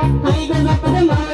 I Ay, ganap na ma.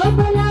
ఆపలా